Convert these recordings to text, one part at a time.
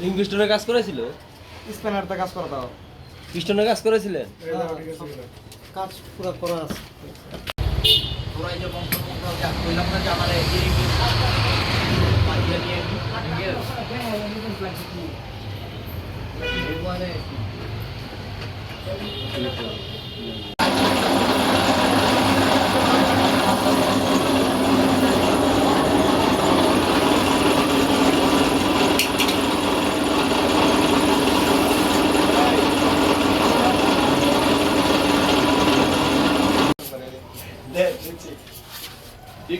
Ring পিস্টনের কাজ করেছিল? স্প্যানারটা কাজ করা দাও পিস্টনের কাজ করেছিলেন? কাজ পুরো করা আছে। তোরা এই যে বংশ বংশ কইলাম না যে আমার এই যে পাঠিয়ে নিয়ে নিয়ে মানে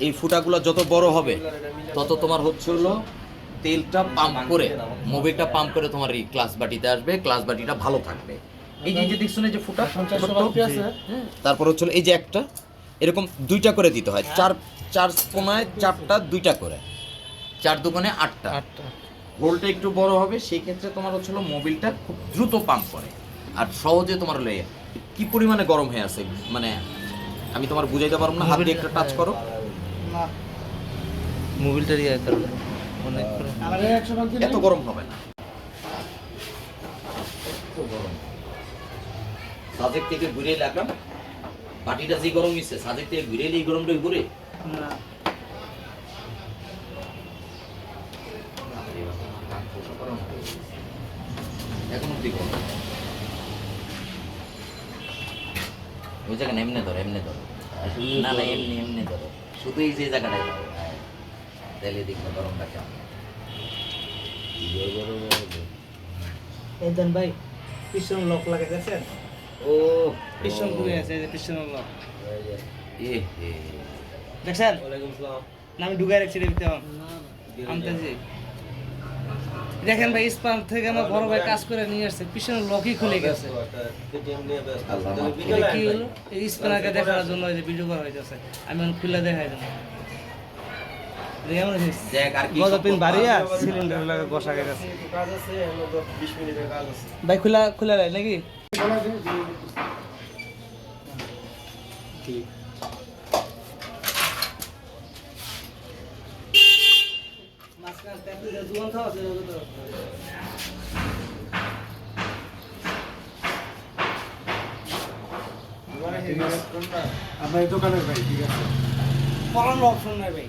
এই ফুটাগুলো যত বড় হবে তত তোমার হচ্ছে হলো তেলটা পাম্প করে মোবিলটা পাম্প করে তোমার এই ক্লাস বাটিতে আসবে ক্লাস বাটিটা ভালো থাকবে। এই যে যে দেখছ না যে ফুটা? হ্যাঁ, তারপর হচ্ছে এই যে একটা এরকম দুইটা করে দিতে হয়। চার চার কোনায় চারটা দুইটা করে। চার দোকানে আটটা। আটটা। হোলটা একটু বড় হবে সেই ক্ষেত্রে তোমার হচ্ছে মোবিলটা খুব দ্রুত পাম্প করে। আর সহজে তোমার এ- কি পরিমাণে গরম হয়ে আছে মানে আমি তোমার বুঝাইতে পারব না হাত দিয়ে একটা টাচ করো। না। মোবিলটার ইয়ে কারণে অনেক এত গরম হবে না। এত গরম। সাজেক থেকে ঘুরে লাগলাম। বাটিটা যে গরম হয়েছে সাজেক থেকে ঘুরে এই গরমটা ঘুরে না। এখন অব্দি গরম। ওই জায়গা এমনি ধরো এমনি ধরো। না না এমনি এমনি ধরো। শুধু এই যে জায়গাটাই ধরো হ্যাঁ। তাহলে দেখবে গরমটা কেমন। এদন ভাই পিছন লক লাগে গেছে ও। পিছন ঘুরে আছে এই যে পিছন লক এ দেখছেন? ওয়ালাইকুম আসসালাম। না আমি ঢুকাই রাখছি রে ভিতরে। আনতেছি। দেখেন ভাই ইস্পান থেকে আমার বড় ভাই কাজ করে নিয়ে আসছে পিছনে লকই খুলে গেছে। আল্লাহ কি হলো এই স্প্যানারকে দেখার জন্য এই যে ভিডিও করা হইতেছে আমি এখন খুলে দেখাই দেবো। কেমন আছিস দেখ আর কি গত দিন সম্পর্ক বাড়িয়া আছে? সিলিন্ডার লাগে বসা গেছে কাজ আছে এগুলো তো বিশ মিনিটের কাজ আছে ভাই খোলা খোলা রাখ নাকি মাঝখানে ট্যাপলে জুয়ান খাওয়া আছে ওগুলো তো। আপনার এই দোকানের ভাই ঠিক আছে? পড়ানোর অপশন নাই ভাই।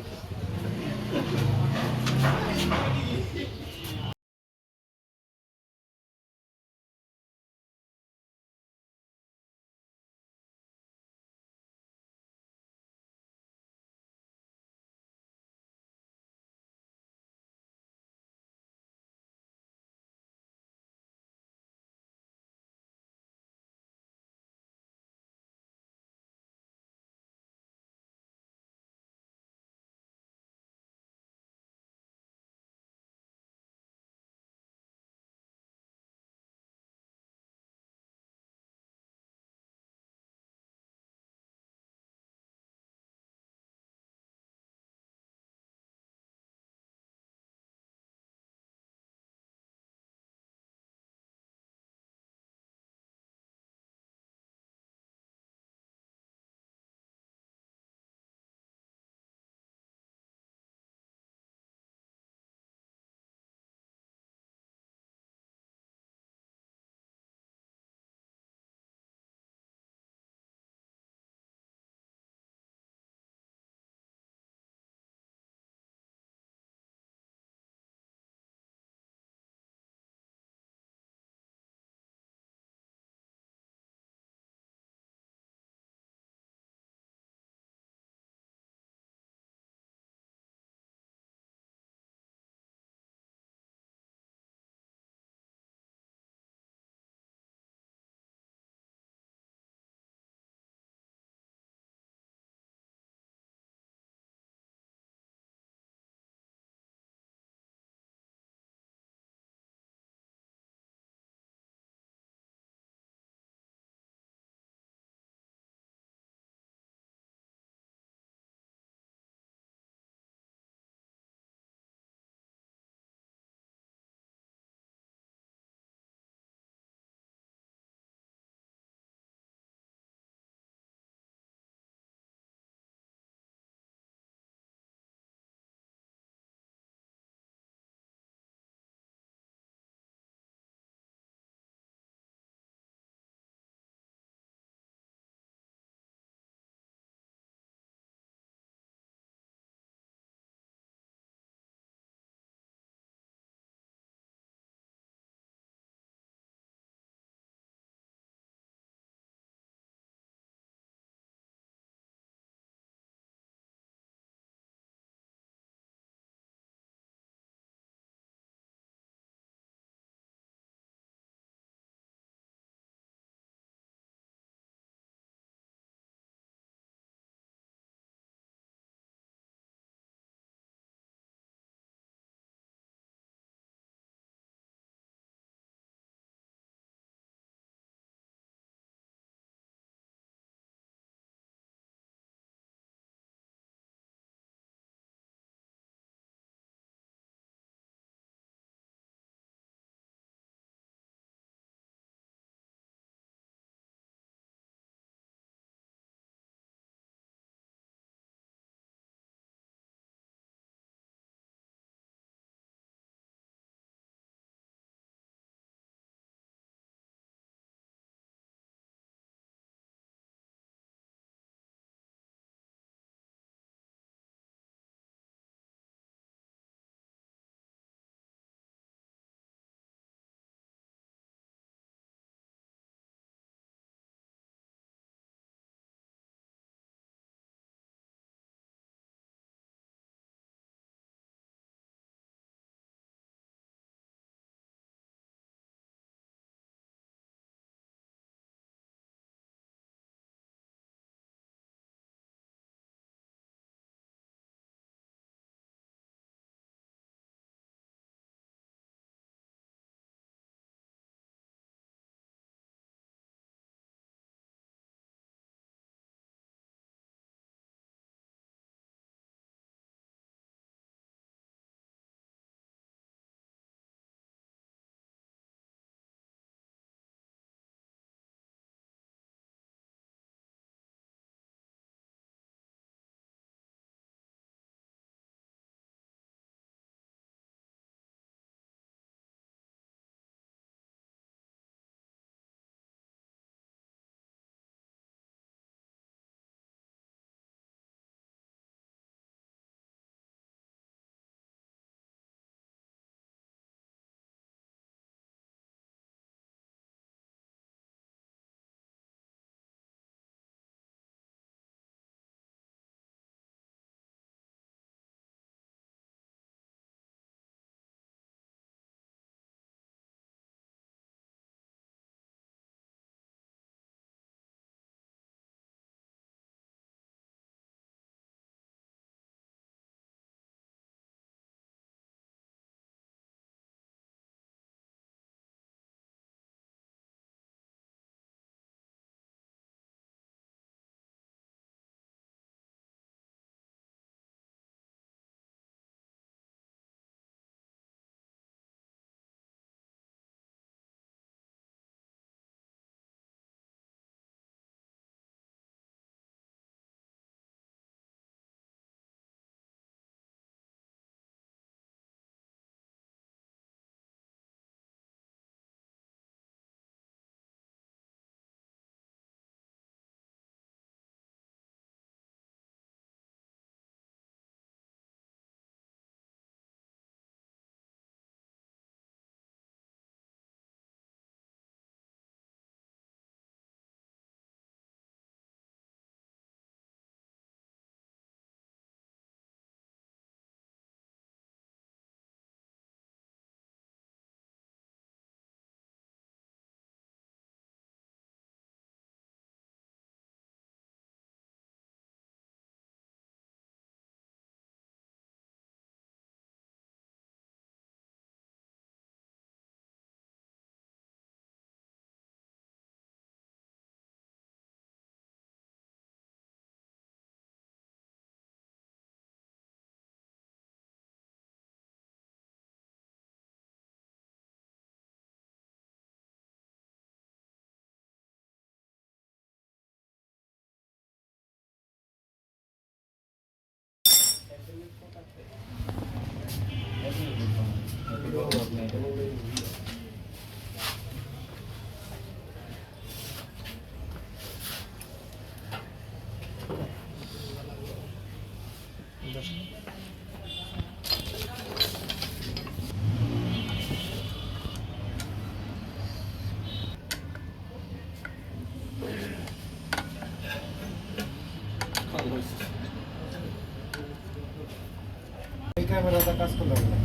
ক্যামেরাটা কাজ করলে হবে না।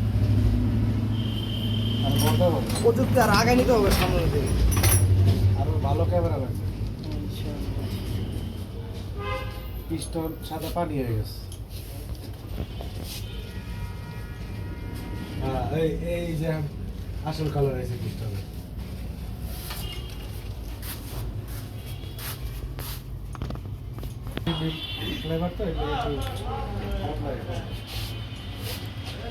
আর বড় হবে প্রযুক্তি আর আগে নিতে হবে সামনে থেকে আরও ভালো ক্যামেরা লাগছে পিস্টন সাদা পানি হয়ে গেছে। হ্যাঁ এই এই যে আসল কালার আছে পিস্টনের। ফ্লেভার তো এটা একটু খারাপ লাগে।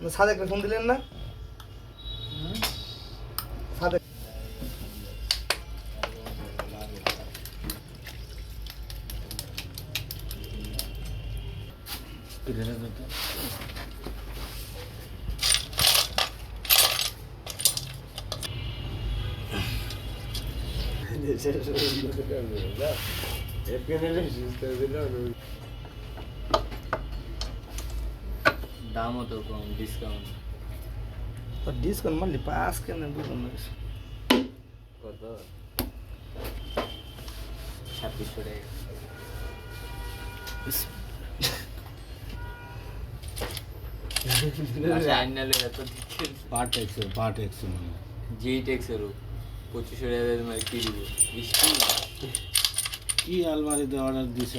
দেখলে সাদেক ফোন দিলেন না সাদেক দামও তো কম ডিসকাউন্ট ডিসকাউন্ট মারলি পাস কেন বুঝলাম না কিছু। কত ছাব্বিশশো টাকা আচ্ছা আইনালে এত পার্ট এক্সেল পার্ট এক্সেল যেই ট্যাক্সেরও পঁচিশশো টাকা দিয়ে তোমার কি দিব বৃষ্টি কি আলমারিতে অর্ডার দিছে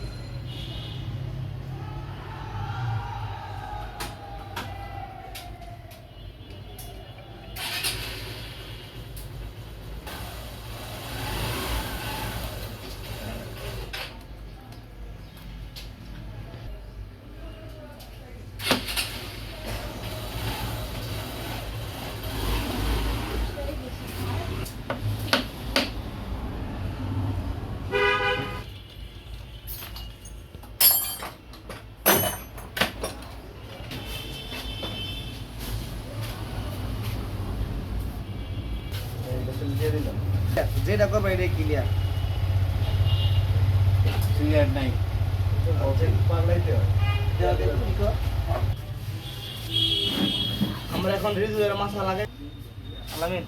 যেটা করবে এটাই ক্লিয়ার ক্লিয়ার নাই। আমরা এখন রিজুয়ের মাথা লাগাই। আলামিন।